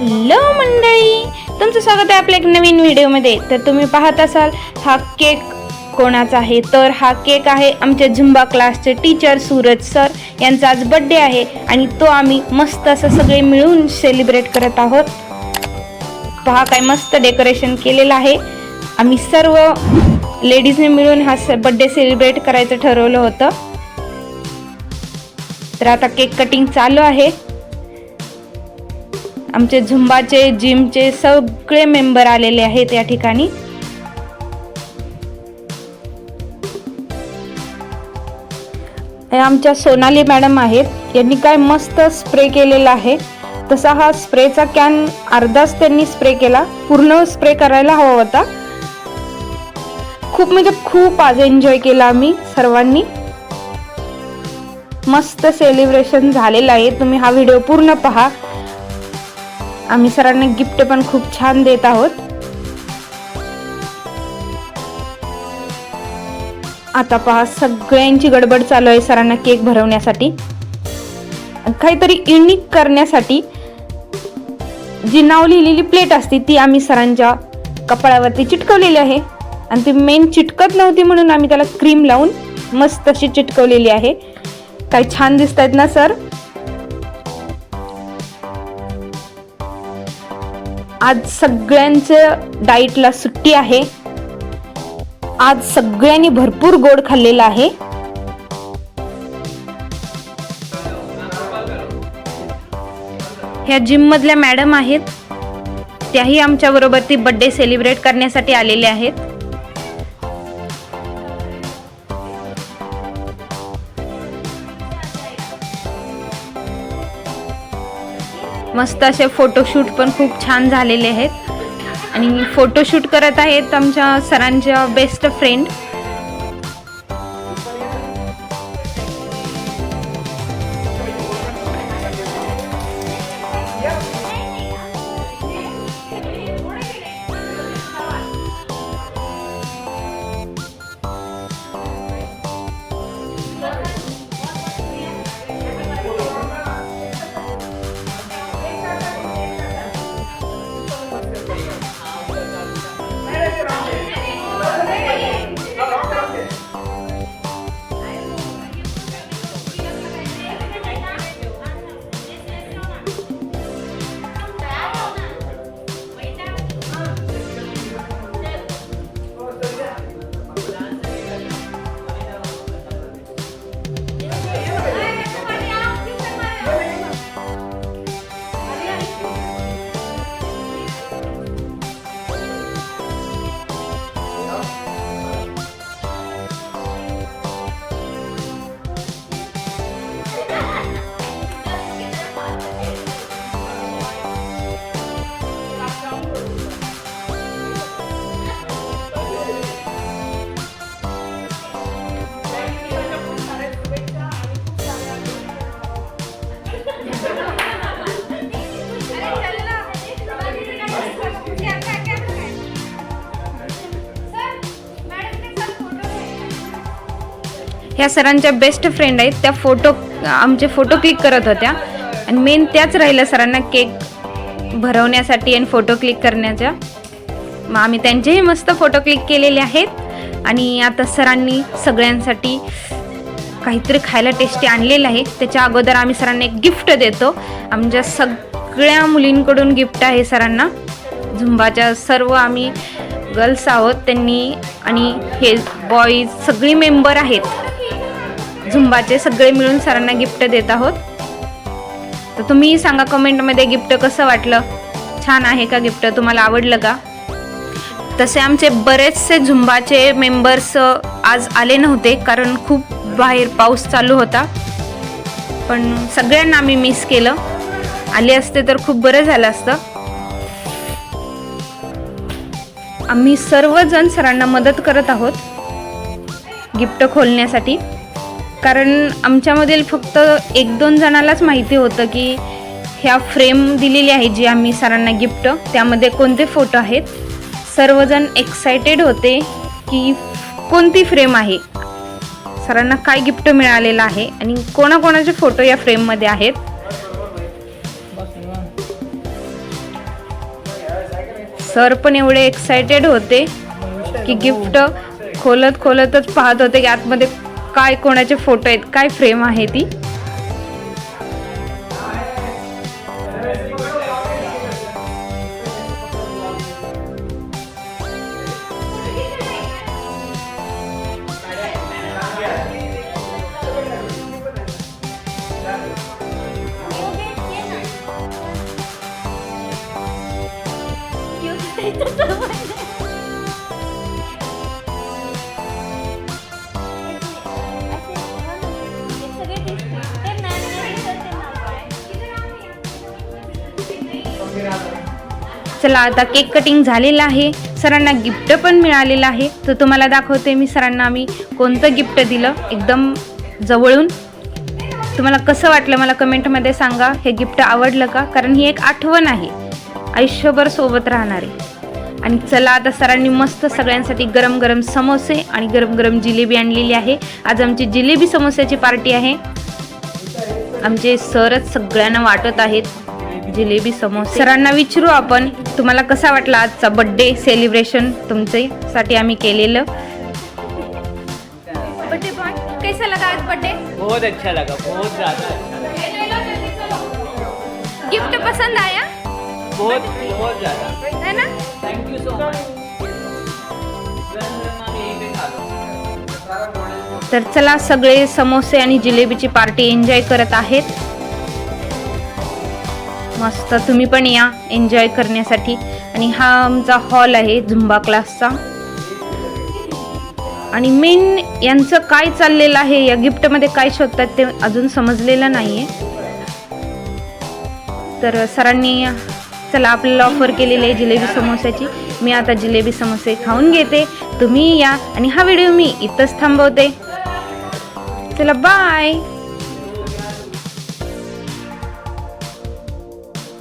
Hello मंडळी तुमचं स्वागत आहे आपल्या एक नवीन व्हिडिओमध्ये. तर तुम्ही पाहत असाल हा केक कोणाचा आहे? तर हा केक आहे आमच्या झुंबा क्लासचे टीचर सूरज सर यांचा आज बड्डे आहे आणि तो आम्ही मस्त असं सगळे मिळून सेलिब्रेट करत आहोत. पहा काय मस्त डेकोरेशन केलेलं आहे. आम्ही सर्व लेडीजने मिळून हा बड्डे सेलिब्रेट करायचं ठरवलं होतं. तर आता केक कटिंग चालू आहे. आमचे झुंबाचे जिमचे सगळे मेंबर आलेले आहेत या ठिकाणी. आमच्या सोनाली मॅडम आहेत. यांनी काय मस्त स्प्रे केलेला आहे. तसा हा स्प्रेचा कॅन अर्धाच त्यांनी स्प्रे केला. पूर्ण स्प्रे करायला हवा होता. खूप म्हणजे खूप आज एन्जॉय केला आम्ही सर्वांनी. मस्त सेलिब्रेशन झालेलं आहे. तुम्ही हा व्हिडिओ पूर्ण पहा. आम्ही सरांना गिफ्ट पण खूप छान देत आहोत. आता पहा सगळ्यांची गडबड चालू आहे सरांना केक भरवण्यासाठी. काहीतरी युनिक करण्यासाठी जी नाव लिहिलेली प्लेट असते ती आम्ही सरांच्या कपाळावरती चिटकवलेली आहे. आणि ती मेन चिटकत नव्हती म्हणून आम्ही त्याला क्रीम लावून मस्त अशी चिटकवलेली आहे. काय छान दिसत आहेत ना सर? आज सगळ्यांचं डाईटला सुट्टी आहे. आज सगळ्यांनी भरपूर गोड खाल्लेलं आहे. ह्या जिम मधल्या मॅडम आहेत. त्याही आमच्या बरोबर ती बर्थडे सेलिब्रेट करण्यासाठी आलेल्या आहेत. मस्त असे फोटोशूट पण खूप छान झालेले आहेत. आणि फोटोशूट करत आहेत आमच्या सरांच्या बेस्ट फ्रेंड ह्या सरांच्या बेस्ट फ्रेंड आहेत. त्या फोटो आमचे फोटो क्लिक करत होत्या. आणि मेन त्याच राहिलं सरांना केक भरवण्यासाठी आणि फोटो क्लिक करण्याच्या मग आम्ही त्यांचेही मस्त फोटो क्लिक केलेले आहेत. आणि आता सरांनी सगळ्यांसाठी काहीतरी खायला टेस्टी आणलेलं आहे. त्याच्या अगोदर आम्ही सरांना एक गिफ्ट देतो. आमच्या सगळ्या मुलींकडून गिफ्ट आहे सरांना. झुंबाच्या सर्व आम्ही गर्ल्स आहोत. त्यांनी आणि हे बॉईज सगळी मेंबर आहेत. झुंबाचे सगळे मिळून सरांना गिफ्ट देत आहोत. तर तुम्ही सांगा कमेंटमध्ये गिफ्ट कसं वाटलं? छान आहे का गिफ्ट? तुम्हाला आवडलं का? तसे आमचे बरेचसे झुंबाचे मेंबर्स आज आले नव्हते कारण खूप बाहेर पाऊस चालू होता. पण सगळ्यांना आम्ही मिस केलं. आले असते तर खूप बरं झालं असतं. आम्ही सर्वजण सरांना मदत करत आहोत. गिफ्ट खोलण्यासाठी. कारण आमच्यामधील फक्त एक दोन जणालाच माहिती होतं की ह्या फ्रेम दिलेली आहे जी आम्ही सरांना गिफ्ट त्यामध्ये कोणते फोटो आहेत. सर्वजण एक्सायटेड होते की कोणती फ्रेम आहे. सरांना काय गिफ्ट मिळालेलं आहे आणि कोणाकोणाचे फोटो या फ्रेममध्ये आहेत. सर पण एवढे एक्सायटेड होते की गिफ्ट खोलत खोलतच पाहत होते की आतमध्ये काय कोणाचे फोटो आहेत काय फ्रेम आहे ती? चला आता केक कटिंग झालेलं आहे. सरांना गिफ्ट पण मिळालेलं आहे. तर तुम्हाला दाखवते मी सरांना आम्ही कोणतं गिफ्ट दिलं एकदम जवळून. तुम्हाला कसं वाटलं मला कमेंटमध्ये सांगा. हे गिफ्ट आवडलं का? कारण ही एक आठवण आहे. आयुष्यभर सोबत राहणारे. आणि चला आता सरांनी मस्त सगळ्यांसाठी गरम गरम समोसे आणि गरम गरम जिलेबी आणलेली आहे. आज आमची जिलेबी समोस्याची पार्टी आहे. आमचे सरच सगळ्यांना वाटत आहेत. जिलेबी समोसे. सरांना विचारू आपण तुम्हाला कसा वाटला आजचा बड्डे सेलिब्रेशन तुमचे साठी आम्ही केलेलं? बड्डे बॉय कैसा लगा आज बड्डे बहुत अच्छा लगा बहुत ज़्यादा अच्छा गिफ्ट पसंद आया? बहुत बहुत ज़्यादा। है ना? थैंक यू सो मच तर चला सगळे समोसे आणि जिलेबीची पार्टी एन्जॉय करत आहेत. मस्त. तुम्ही पण या एन्जॉय करण्यासाठी. आणि हा आमचा हॉल आहे झुंबा क्लासचा आणि मेन यांचं काय चाललेलं आहे या गिफ्टमध्ये काय शोधतात ते अजून समजलेलं नाही आहे तर सरांनी चला आपल्याला ऑफर केलेली आहे जिलेबी समोस्याची मी आता जिलेबी समोसे खाऊन घेते. तुम्ही या आणि हा व्हिडिओ मी इथंच थांबवते. चला बाय